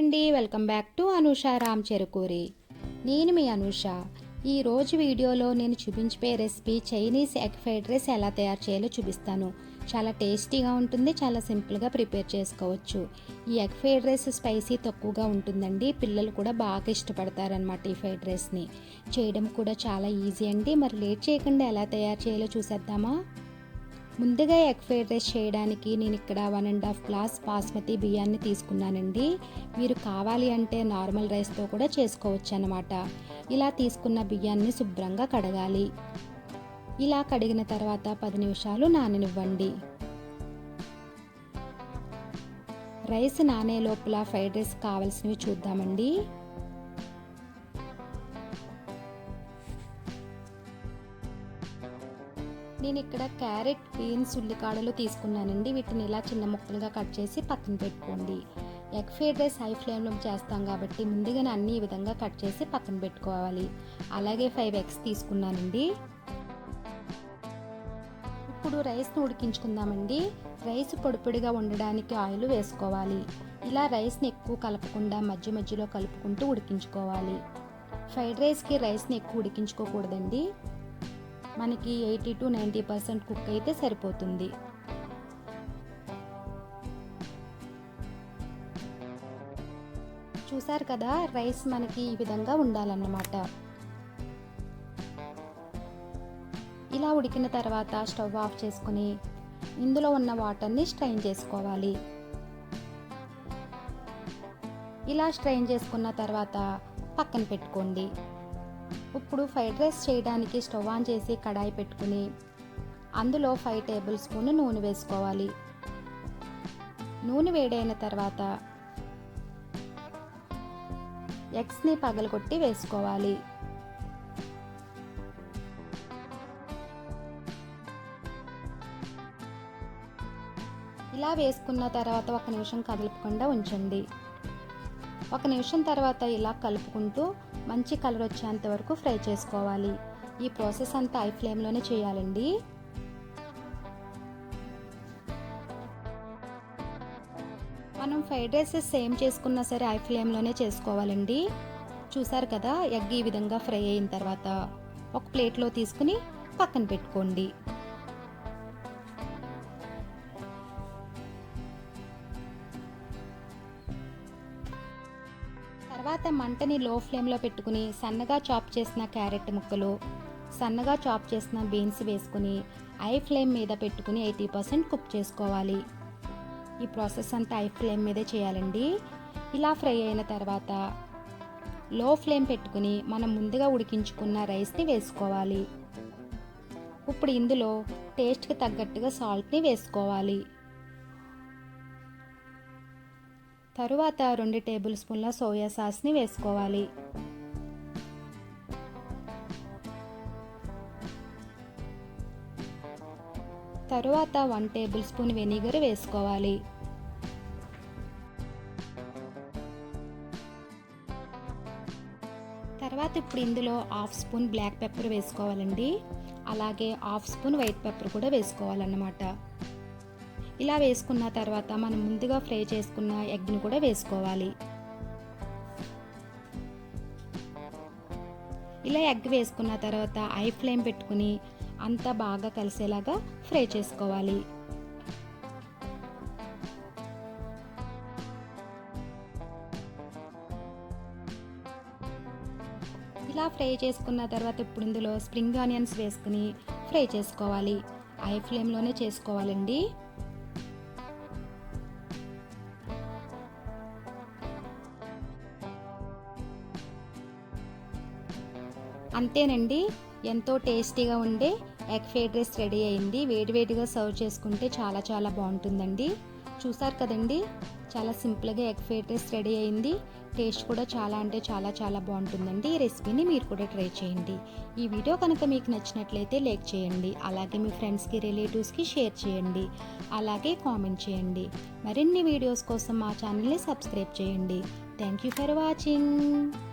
అండి. Welcome back to Anusha Ram Cherukuri. నేను మీ అనూష. ఈరోజు వీడియోలో నేను చూపించిపోయే recipe Chinese egg fried rice ఎలా తయారు చేయాలో చూపిస్తాను. చాలా టేస్టీగా ఉంటుంది చాలా సింపుల్గా ప్రిపేర్ చేసుకోవచ్చు. ఈ ఎగ్ ఫ్రైడ్ రైస్ స్పైసీ తక్కువగా ఉంటుందండి. పిల్లలు కూడా బాగా ఇష్టపడతారనమాట ఈ ఫ్రైడ్ రైస్ని. చేయడం కూడా చాలా ఈజీ అండి. మరి లేట్ చేయకుండా ఎలా తయారు చేయాలో చూసేద్దామా? ముందుగా ఎగ్ ఫ్రైడ్ రైస్ చేయడానికి నేను ఇక్కడ one and half glass basmati బియ్యాన్ని తీసుకున్నానండి. మీరు కావాలి అంటే నార్మల్ రైస్తో కూడా చేసుకోవచ్చు అనమాట ఇలా తీసుకున్న బియ్యాన్ని శుభ్రంగా కడగాలి. ఇలా కడిగిన తర్వాత పది నిమిషాలు నాననివ్వండి. రైస్ నానే లోపల ఫ్రైడ్ రైస్ కావాల్సినవి చూద్దామండి. నేను ఇక్కడ క్యారెట్ బీన్స్ ఉల్లికాడలు తీసుకున్నానండి. వీటిని ఇలా చిన్న ముక్కలుగా కట్ చేసి పక్కన పెట్టుకోండి. ఎగ్ ఫ్రైడ్ రైస్ హై ఫ్లేమ్లో చేస్తాం కాబట్టి ముందుగానే అన్ని ఈ విధంగా కట్ చేసి పక్కన పెట్టుకోవాలి. అలాగే ఫైవ్ ఎగ్స్ తీసుకున్నానండి. ఇప్పుడు రైస్ని ఉడికించుకుందామండి. రైస్ పొడిపొడిగా ఉండడానికి ఆయిల్ వేసుకోవాలి. ఇలా రైస్ని ఎక్కువ కలపకుండా మధ్య మధ్యలో కలుపుకుంటూ ఉడికించుకోవాలి. ఫ్రైడ్ రైస్కి రైస్ని ఎక్కువ ఉడికించుకోకూడదండి. మనకి eighty to ninety percent cook అయితే సరిపోతుంది. చూసారు కదా రైస్ మనకి ఈ విధంగా ఉండాలన్నమాట. ఇలా ఉడికిన తర్వాత స్టవ్ ఆఫ్ చేసుకుని ఇందులో ఉన్న వాటర్ని స్ట్రైన్ చేసుకోవాలి. ఇలా స్ట్రైన్ చేసుకున్న తర్వాత పక్కన పెట్టుకోండి. ఇప్పుడు ఫ్రైడ్ రైస్ చేయడానికి స్టవ్ ఆన్ చేసి కడాయి పెట్టుకుని అందులో ఫైవ్ టేబుల్ స్పూన్ నూనె వేసుకోవాలి. నూనె వేడైన తర్వాత ఎగ్స్ని పగలగొట్టి వేసుకోవాలి. ఇలా వేసుకున్న తర్వాత ఒక నిమిషం కదలపకుండా ఉంచండి. ఒక నిమిషం తర్వాత ఇలా కలుపుకుంటూ మంచి కలర్ వచ్చేంత వరకు ఫ్రై చేసుకోవాలి. ఈ ప్రాసెస్ అంతా ఐ ఫ్లేమ్లోనే చేయాలండి. మనం ఫ్రైడ్ రైస్ సేమ్ చేసుకున్నా సరే ఐ ఫ్లేమ్లోనే చేసుకోవాలండి. చూసారు కదా ఎగ్ ఈ విధంగా ఫ్రై అయిన తర్వాత ఒక ప్లేట్లో తీసుకుని పక్కన పెట్టుకోండి. తర్వాత మంటని లో ఫ్లేమ్లో పెట్టుకుని సన్నగా చాప్ చేసిన క్యారెట్ ముక్కలు సన్నగా చాప్ చేసిన బీన్స్ వేసుకుని ఐ ఫ్లేమ్ మీద పెట్టుకుని ఎయిటీ పర్సెంట్ కుక్ చేసుకోవాలి. ఈ ప్రాసెస్ అంతా ఐ ఫ్లేమ్ మీదే చేయాలండి. ఇలా ఫ్రై అయిన తర్వాత లో ఫ్లేమ్ పెట్టుకుని మనం ముందుగా ఉడికించుకున్న రైస్ని వేసుకోవాలి. ఇప్పుడు ఇందులో టేస్ట్కి తగ్గట్టుగా సాల్ట్ని వేసుకోవాలి. తరువాత రెండు టేబుల్ స్పూన్ల సోయా సాస్ని వేసుకోవాలి. తరువాత వన్ టేబుల్ స్పూన్ వెనిగర్ వేసుకోవాలి. తర్వాత ఇప్పుడు ఇందులో హాఫ్ స్పూన్ బ్లాక్ పెప్పర్ వేసుకోవాలండి. అలాగే హాఫ్ స్పూన్ వైట్ పెప్పర్ కూడా వేసుకోవాలన్నమాట. ఇలా వేసుకున్న తర్వాత మనం ముందుగా ఫ్రై చేసుకున్న ఎగ్ని కూడా వేసుకోవాలి. ఇలా ఎగ్ వేసుకున్న తర్వాత ఐ ఫ్లేమ్ పెట్టుకుని అంతా బాగా కలిసేలాగా ఫ్రై చేసుకోవాలి. ఇలా ఫ్రై చేసుకున్న తర్వాత ఇప్పుడు ఇందులో స్ప్రింగ్ ఆనియన్స్ వేసుకుని ఫ్రై చేసుకోవాలి. ఐ ఫ్లేమ్లోనే చేసుకోవాలండి. అంతేనండి. ఎంతో టేస్టీగా ఉండే ఎగ్ ఫ్రైడ్ రైస్ రెడీ అయింది. వేడివేడిగా సర్వ్ చేసుకుంటే చాలా చాలా బాగుంటుందండి. చూసారు కదండి? చాలా సింపుల్గా ఎగ్ ఫ్రైడ్ రైస్ రెడీ అయింది. టేస్ట్ కూడా చాలా అంటే చాలా చాలా బాగుంటుందండి. ఈ రెసిపీని మీరు కూడా ట్రై చేయండి. ఈ వీడియో కనుక మీకు నచ్చినట్లయితే లైక్ చేయండి. అలాగే మీ ఫ్రెండ్స్కి రిలేటివ్స్కి షేర్ చేయండి. అలాగే కామెంట్ చేయండి. మరిన్ని వీడియోస్ కోసం మా ఛానల్ని సబ్స్క్రైబ్ చేయండి. Thank you for watching.